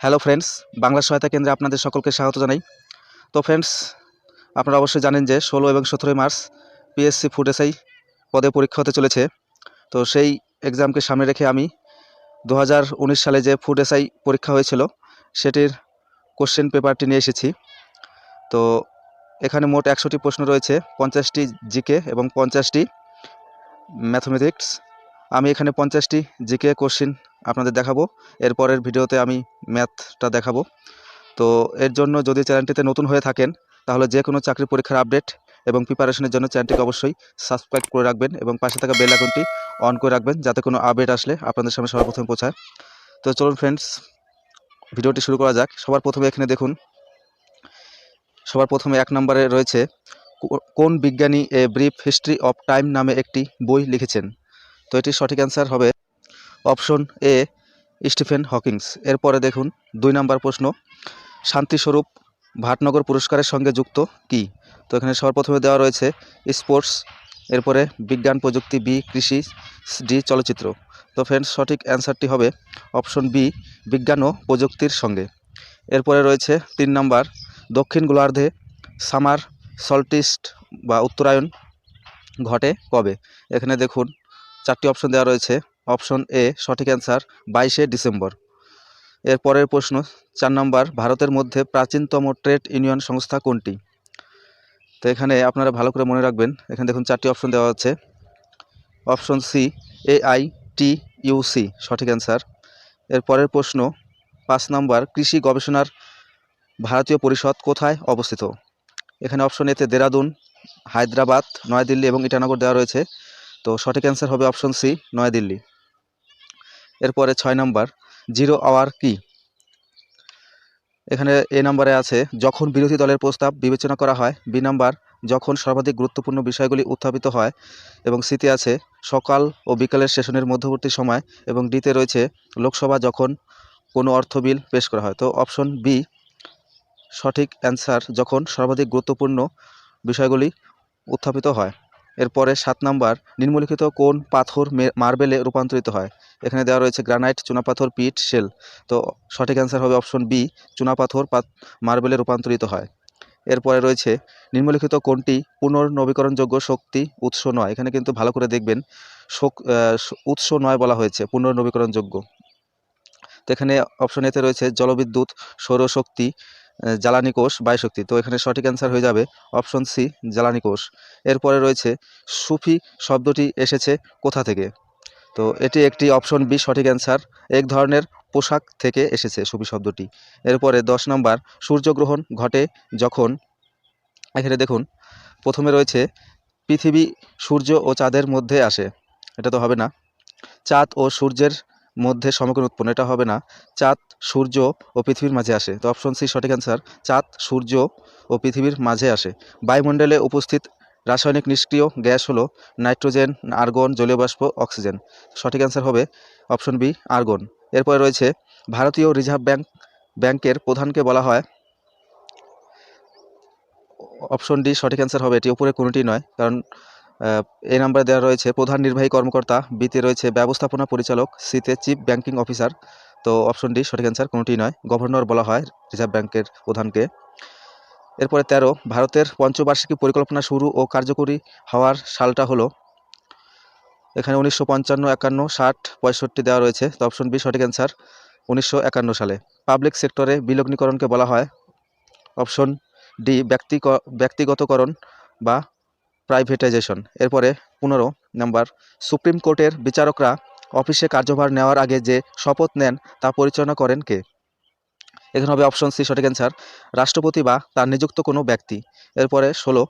Hello friends Bangla সহায়তা কেন্দ্রে আপনাদের সকলকে স্বাগত জানাই। তো ফ্রেন্ডস আপনারা অবশ্যই জানেন যে ষোলো এবং সতেরোই মার্চ পিএসসি ফুড এসআই পদে পরীক্ষা হতে চলেছে। তো সেই এক্সামকে সামনে রেখে আমি দু হাজার উনিশ সালে যে ফুড এসআই পরীক্ষা হয়েছিল, সেটির কোশ্চেন পেপারটি নিয়ে এসেছি। তো এখানে মোট একশোটি প্রশ্ন রয়েছে, পঞ্চাশটি জিকে এবং পঞ্চাশটি ম্যাথমেটিক্স আমি এখানে পঞ্চাশটি জিকে কোশ্চেন আপনাদের দেখাবো। এরপরের ভিডিওতে আমি ম্যাথটা দেখাবো। তো এর জন্য যদি চ্যানেলটিতে নতুন হয়ে থাকেন, তাহলে যে কোনো চাকরি পরীক্ষার আপডেট এবং প্রিপারেশনের জন্য চ্যানেলটিকে অবশ্যই সাবস্ক্রাইব করে রাখবেন এবং পাশে থাকা বেল আইকনটি অন করে রাখবেন যাতে কোনো আপডেট আসলে আপনাদের সামনে সবার প্রথমে পৌঁছায়। তো চলুন ফ্রেন্ডস ভিডিওটি শুরু করা যাক। সবার প্রথমে এখানে দেখুন। সবার প্রথমে এক নম্বরে রয়েছে কোন বিজ্ঞানী a brief history of time নামে একটি বই লিখেছেন? তো এটির সঠিক অ্যান্সার হবে অপশন এ স্টিফেন হকিংস। এরপরে দেখুন, দুই নাম্বার প্রশ্ন, শান্তিস্বরূপ ভাটনগর পুরস্কারের সঙ্গে যুক্ত কি? তো এখানে সর্বপ্রথমে দেওয়া রয়েছে, স্পোর্টস, এরপরে বিজ্ঞান প্রযুক্তি বি, কৃষি, ডি, চলচ্চিত্র। তো ফ্রেন্ডস সঠিক অ্যান্সারটি হবে অপশন বি বিজ্ঞান ও প্রযুক্তির সঙ্গে। এরপরে রয়েছে, তিন নাম্বার, দক্ষিণ গোলার্ধে সামার সল্টিস্ট বা উত্তরায়ণ ঘটে কবে? এখানে দেখুন চারটি অপশন দেওয়া রয়েছে। অপশন এ সঠিক অ্যান্সার বাইশে ডিসেম্বর। এর পরের প্রশ্ন, চার নম্বর ভারতের মধ্যে প্রাচীনতম ট্রেড ইউনিয়ন সংস্থা কোনটি? তো এখানে আপনারা ভালো করে মনে রাখবেন। এখানে দেখুন চারটি অপশন দেওয়া আছে। Option C A I T UC সঠিক অ্যান্সার এর পরের প্রশ্ন, পাঁচ নম্বর কৃষি গবেষণার ভারতীয় পরিষদ কোথায় অবস্থিত? এখানে অপশন এতে দেরাদুন, হায়দ্রাবাদ, নয়াদিল্লি এবং ইটানগর দেওয়া রয়েছে। তো সঠিক অ্যান্সার হবে অপশন সি নয়াদিল্লি। এরপরে ছয় নম্বর জিরো আওয়ার কি? এখানে এ নম্বরে আছে, যখন বিরোধী দলের প্রস্তাব বিবেচনা করা হয়। বি নাম্বার যখন সর্বাধিক গুরুত্বপূর্ণ বিষয়গুলি উত্থাপিত হয়। এবং সিতে আছে, সকাল ও বিকালের সেশনের মধ্যবর্তী সময়। এবং ডিতে রয়েছে, লোকসভা যখন কোনো অর্থ বিল পেশ করা হয়। তো অপশন বি সঠিক অ্যান্সার যখন সর্বাধিক গুরুত্বপূর্ণ বিষয়গুলি উত্থাপিত হয়। এরপরে সাত নাম্বার নিম্নলিখিত কোন পাথর মার্বেলে রূপান্তরিত হয়? এখানে দেওয়া রয়েছে গ্রানাইট, চুনাপাথর, পিট, শেল। তো সঠিক অ্যান্সার হবে অপশন বি, চুনাপাথর মার্বেলে রূপান্তরিত হয়। এরপরে রয়েছে নিম্নলিখিত কোনটি পুনর্নবীকরণযোগ্য শক্তি উৎস নয়? এখানে কিন্তু ভালো করে দেখবেন উৎস নয় বলা হয়েছে, পুনর্নবীকরণযোগ্য। তো এখানে অপশন এতে রয়েছে জলবিদ্যুৎ, সৌরশক্তি জ্বালানি কোষ বায়ুশক্তি। তো এখানে সঠিক অ্যান্সার হয়ে যাবে অপশন সি জ্বালানি কোষ। এরপরে রয়েছে সুফি শব্দটি এসেছে কোথা থেকে? তো এটি একটি অপশন বি সঠিক অ্যান্সার এক ধরনের পোশাক থেকে এসেছে সুফি শব্দটি। এরপরে দশ নম্বর, সূর্যগ্রহণ ঘটে যখন? এখানে দেখুন, প্রথমে রয়েছে, পৃথিবী সূর্য ও চাঁদের মধ্যে আসে। এটা তো হবে না। চাঁদ ও সূর্যের মধ্যে সমগ্র উৎপন্ন, এটা হবে না। চাঁদ, সূর্য ও পৃথিবীর মাঝে আসে। তো অপশন সি সঠিক অ্যান্সার চাঁদ, সূর্য ও পৃথিবীর মাঝে আসে। বায়ুমণ্ডলে উপস্থিত রাসায়নিক নিষ্ক্রিয় গ্যাস হলো নাইট্রোজেন, আর্গন, জলীয় বাষ্প, অক্সিজেন। সঠিক অ্যান্সার হবে অপশন বি আর্গন। এরপরে রয়েছে ভারতীয় রিজার্ভ ব্যাংক, ব্যাংকের প্রধানকে বলা হয়। অপশন ডি সঠিক অ্যান্সার হবে এটি। উপরে কোনোটি নয়, কারণ এই নাম্বারে দেওয়া রয়েছে, প্রধান নির্বাহী কর্মকর্তা বিতে রয়েছে ব্যবস্থাপনা পরিচালক সিতে চিফ ব্যাংকিং অফিসার তো অপশন ডি সঠিক অ্যান্সার কোনোটি নয়। গভর্নর বলা হয় রিজার্ভ ব্যাংকের প্রধানকে। এরপরে তেরো, ভারতের পঞ্চবার্ষিকী পরিকল্পনা শুরু ও কার্যকরী হওয়ার সালটা হলো এখানে উনিশশো পঞ্চান্ন, একান্ন, ষাট, পঁয়ষট্টি দেওয়া রয়েছে। তো অপশন বি সঠিক অ্যান্সার উনিশশো একান্ন সালে। পাবলিক সেক্টরে বিলগ্নীকরণকে বলা হয়। অপশন ডি ব্যক্তি ব্যক্তিগতকরণ বা প্রাইভেটাইজেশন এরপরে পনেরো নাম্বার, সুপ্রিম কোর্টের বিচারকরা অফিসে কার্যভার নেওয়ার আগে যে শপথ নেন তা পরিচালনা করেন কে? এখানে হবে অপশন সি সঠিক অ্যান্সার রাষ্ট্রপতি বা তার নিযুক্ত কোনো ব্যক্তি। এরপরে ষোলো,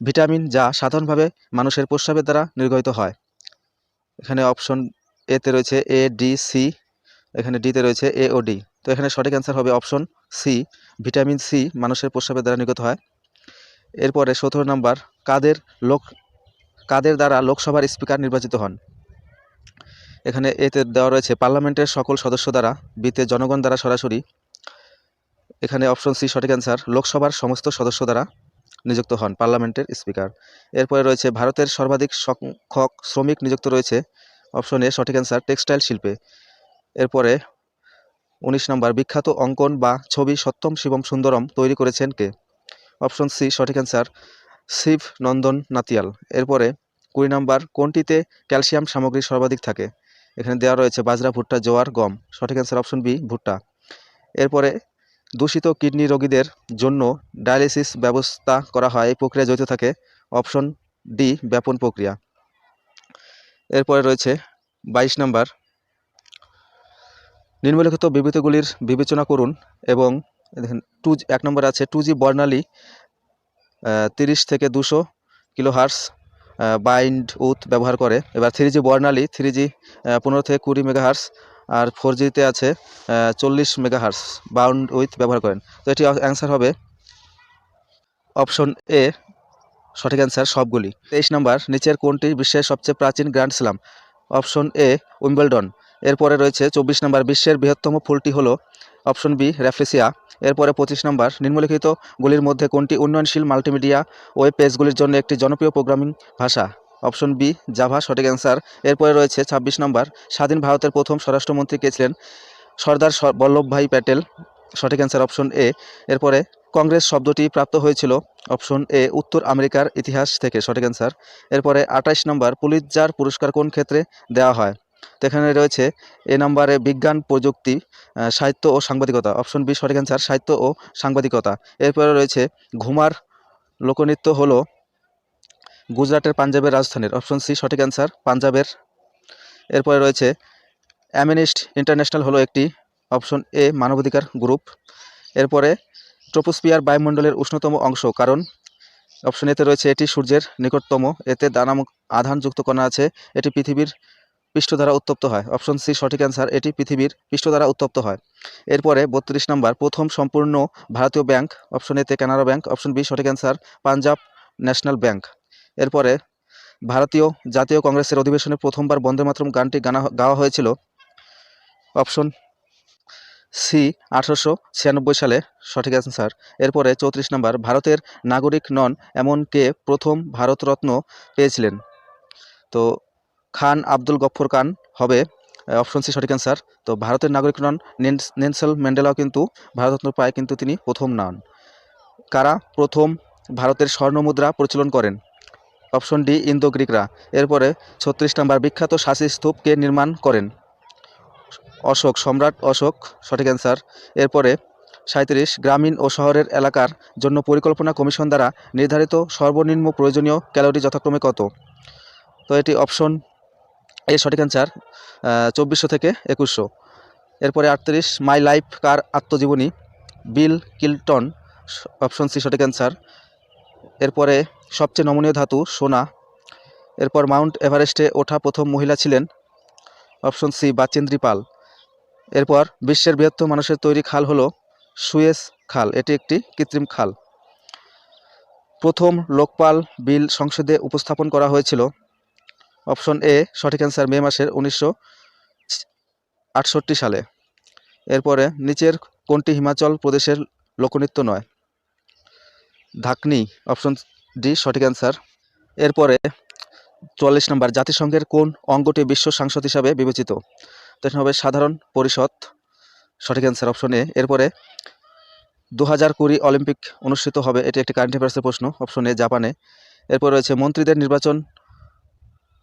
ভিটামিন যা সাধারণভাবে মানুষের প্রস্রাবের দ্বারা নির্গত হয়। এখানে অপশন এতে রয়েছে এ ডি সি এখানে ডিতে রয়েছে এ ও ডি তো এখানে সঠিক অ্যান্সার হবে অপশন সি ভিটামিন সি মানুষের প্রস্রাবের দ্বারা নির্গত হয়। এরপরে সতেরো নম্বর, কাদের লোক, কাদের দ্বারা লোকসভার স্পিকার নির্বাচিত হন? এখানে এতে দেওয়া রয়েছে, পার্লামেন্টের সকল সদস্য দ্বারা, বিতে জনগণ দ্বারা সরাসরি। এখানে অপশন সি, সঠিক অ্যান্সার, লোকসভার সমস্ত সদস্য দ্বারা নিযুক্ত হন পার্লামেন্টের স্পিকার। এরপরে রয়েছে, ভারতের সর্বাধিক সংখ্যক শ্রমিক নিযুক্ত রয়েছে। অপশন এ, সঠিক অ্যান্সার, টেক্সটাইল শিল্পে। এরপরে উনিশ নম্বর, বিখ্যাত অঙ্কন বা ছবি সত্যম শিবম সুন্দরম তৈরি করেছেন কে? অপশন সি, সঠিক অ্যান্সার শিব নন্দন নাতিয়াল। এরপরে কুড়ি নাম্বার, কোনটিতে ক্যালসিয়াম সামগ্রী সর্বাধিক থাকে? এখানে দেওয়া রয়েছে বাজরা, ভুট্টা, জোয়ার, গম। সঠিক অ্যান্সার অপশন বি ভুট্টা। এরপরে দূষিত কিডনি রোগীদের জন্য ডায়ালিসিস ব্যবস্থা করা হয়, এই প্রক্রিয়া জড়িত থাকে। অপশন ডি, ব্যাপন প্রক্রিয়া। এরপরে রয়েছে বাইশ নম্বর। নিম্নলিখিত বিবৃতিগুলির বিবেচনা করুন এবং দেখেন টু এক নম্বর আছে টু জি বর্ণালী তিরিশ থেকে দুশো কিলো হার্স বাইন্ড উথ ব্যবহার করে। এবার থ্রি জি বর্ণালী থ্রি জি পনেরো থেকে কুড়ি মেগাহার্স আর ফোর জিতে আছে চল্লিশ মেগাহার্স বাউন্ড উইথ ব্যবহার করেন। তো এটি অ্যান্সার হবে অপশন এ সঠিক অ্যান্সার সবগুলি। তেইশ নম্বর, নিচের কোনটি বিশ্বের সবচেয়ে প্রাচীন grand slam option A Wimbledon. এরপরে রয়েছে চব্বিশ নম্বর, বিশ্বের বৃহত্তম ফুলটি হলো অপশন বি র্যাফলেসিয়া এরপরে পঁচিশ নম্বর, নিম্নলিখিত গুলির মধ্যে কোনটি উন্নয়নশীল মাল্টিমিডিয়া ওয়েব পেজগুলির জন্য একটি জনপ্রিয় প্রোগ্রামিং ভাষা? অপশন বি, জাভা, সঠিক অ্যান্সার। এরপরে রয়েছে ছাব্বিশ নম্বর, স্বাধীন ভারতের প্রথম স্বরাষ্ট্রমন্ত্রী কে ছিলেন? সর্দার বল্লভভাই প্যাটেল। সঠিক অ্যান্সার অপশন এ। এরপরে কংগ্রেস শব্দটি প্রাপ্ত হয়েছিল। অপশন এ, উত্তর আমেরিকার ইতিহাস থেকে। সঠিক অ্যান্সার। এরপরে আঠাইশ নম্বর, পুলিৎজার পুরস্কার কোন ক্ষেত্রে দেওয়া হয়? এখানে রয়েছে এ নম্বরে বিজ্ঞান, প্রযুক্তি সাহিত্য ও সাংবাদিকতা। অপশন বি সঠিক অ্যান্সার সাহিত্য ও সাংবাদিকতা। এরপরে রয়েছে ঘুমার লোকনৃত্য হলো গুজরাটের পাঞ্জাবের রাজধানীর। অপশন সি সঠিক অ্যান্সার পাঞ্জাবের। এরপরে রয়েছে অ্যামিনিস্ট ইন্টারন্যাশনাল হলো একটি অপশন এ মানবাধিকার গ্রুপ এরপরে ট্রোপোস্ফিয়ার বায়ুমণ্ডলের উষ্ণতম অংশ, কারণ অপশন এতে রয়েছে এটি সূর্যের নিকটতম। এতে দানামুক আধানযুক্ত কণা আছে। এটি পৃথিবীর পৃষ্ঠ দ্বারা উত্তপ্ত হয়। অপশন সি, সঠিক অ্যান্সার, এটি পৃথিবীর পৃষ্ঠ দ্বারা উত্তপ্ত হয়। এরপরে বত্রিশ নম্বর, প্রথম সম্পূর্ণ ভারতীয় ব্যাংক, অপশন এতে কানাড়া ব্যাংক, অপশন বি, সঠিক অ্যান্সার, পাঞ্জাব ন্যাশনাল ব্যাংক। এরপরে ভারতীয় জাতীয় কংগ্রেসের অধিবেশনে প্রথমবার বন্দে মাতরম গানটি গানা, গাওয়া হয়েছিল। অপশন সি, আঠারোশো ছিয়ানব্বই সালে, সঠিক অ্যান্সার। এরপরে চৌত্রিশ নম্বর, ভারতের নাগরিক নন এমন কে প্রথম ভারতরত্ন পেয়েছিলেন। তো খান আব্দুল গফ্ফর খান হবে অপশন সি সঠিক অ্যান্সার তো ভারতের নাগরিক নন নেন্স- নেলসন ম্যান্ডেলাও কিন্তু ভারতরত্ন পায়, কিন্তু তিনি প্রথম নন। কারা প্রথম ভারতের স্বর্ণ মুদ্রা প্রচলন করেন? অপশন ডি ইন্দো গ্রিকরা। এরপরে ছত্রিশ নম্বর, বিখ্যাত শাসি স্তূপকে নির্মাণ করেন? অশোক, সম্রাট অশোক, সঠিক অ্যান্সার এরপরে সাঁত্রিশ গ্রামীণ ও শহরের এলাকার জন্য পরিকল্পনা কমিশন দ্বারা নির্ধারিত সর্বনিম্ন প্রয়োজনীয় ক্যালোরি যথাক্রমে কত? তো এটি অপশন এ সঠিক অ্যান্সার চব্বিশশো থেকে একুশশো। এরপরে আটত্রিশ, মাই লাইফ, কার আত্মজীবনী, বিল কিলটন, অপশন সি সঠিক অ্যান্সার এরপরে সবচেয়ে নমনীয় ধাতু, সোনা। এরপর মাউন্ট এভারেস্টে ওঠা প্রথম মহিলা ছিলেন, অপশন সি বাচেন্দ্রী পাল। এরপর বিশ্বের বৃহত্তম মানুষের তৈরি খাল হলো সুয়েজ খাল, এটি একটি কৃত্রিম খাল। প্রথম লোকপাল বিল সংসদে উপস্থাপন করা হয়েছিল অপশন এ সঠিক অ্যান্সার মে মাসের উনিশশো আটষট্টি সালে। এরপরে নিচের কোনটি হিমাচল প্রদেশের লোকনৃত্য নয়? ধাকনি অপশন ডি, সঠিক অ্যান্সার। এরপরে চুয়াল্লিশ নম্বর, জাতিসংঘের কোন অঙ্গটি বিশ্ব সাংসদ হিসাবে বিবেচিত? তো হবে সাধারণ পরিষদ, সঠিক অ্যান্সার অপশন এ। এরপরে দু হাজার কুড়ি অলিম্পিক অনুষ্ঠিত হবে, এটি একটি কারেন্ট অ্যাফেয়ার্সের প্রশ্ন, অপশন এ, জাপানে। এরপর রয়েছে মন্ত্রীদের নির্বাচন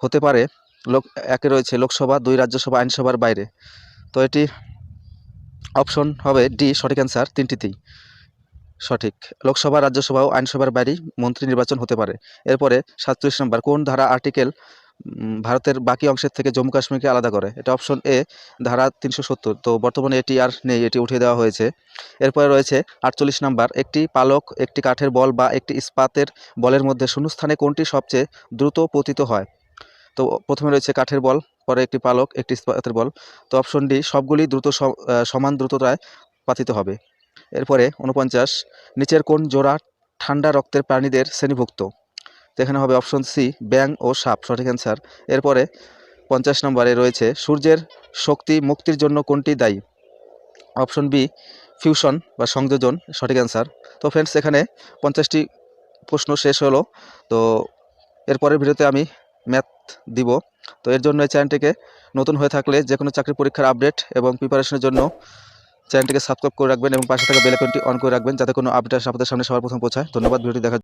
হতে পারে। লোক, একে রয়েছে লোকসভা, দুই রাজ্যসভা, আইনসভার বাইরে। তো এটি অপশন হবে ডি, সঠিক অ্যান্সার, তিনটিতেই। সঠিক। লোকসভা, রাজ্যসভা ও আইনসভার বাইরেই মন্ত্রী নির্বাচন হতে পারে। এরপরে সাতচল্লিশ নম্বর, কোন ধারা আর্টিকেল ভারতের বাকি অংশের থেকে জম্মু কাশ্মীরকে আলাদা করে? এটা অপশন এ, ধারা তিনশো সত্তর। তো বর্তমানে এটি আর নেই, এটি উঠিয়ে দেওয়া হয়েছে। এরপরে রয়েছে আটচল্লিশ নাম্বার, একটি পালক, একটি কাঠের বল বা একটি ইস্পাতের বলের মধ্যে শূন্যস্থানে কোনটি সবচেয়ে দ্রুত পতিত হয়? তো প্রথমে রয়েছে কাঠের বল, পরে একটি পালক, একটি ইস্পাতের বল। তো অপশন ডি সবগুলি দ্রুত সমান দ্রুততায় পাতিত হবে। এরপরে উনপঞ্চাশ নিচের কোন জোড়া ঠান্ডা রক্তের প্রাণীদের শ্রেণীভুক্ত। তো এখানে হবে অপশন সি ব্যাং ও সাপ, সঠিক অ্যান্সার এরপরে পঞ্চাশ নম্বরে রয়েছে সূর্যের শক্তি মুক্তির জন্য কোনটি দায়ী? অপশন বি ফিউশন বা সংযোজন, সঠিক অ্যান্সার তো ফ্রেন্ডস এখানে পঞ্চাশটি প্রশ্ন শেষ হলো। তো এরপরের ভিডিওতে আমি ম্যাথ দিব। তো এর জন্য এই চ্যানেলটিকে নতুন হয়ে থাকলে যে কোনো চাকরি পরীক্ষার আপডেট এবং প্রিপারেশনের জন্য চ্যানেলটিকে সাবস্ক্রাইব করে রাখবেন এবং পাশে থাকা বেলাকনটি অন করে রাখবেন যাতে কোনো আপডেট আপনাদের সামনে সবার প্রথম পৌঁছায়। ধন্যবাদ, ভিডিওটি দেখার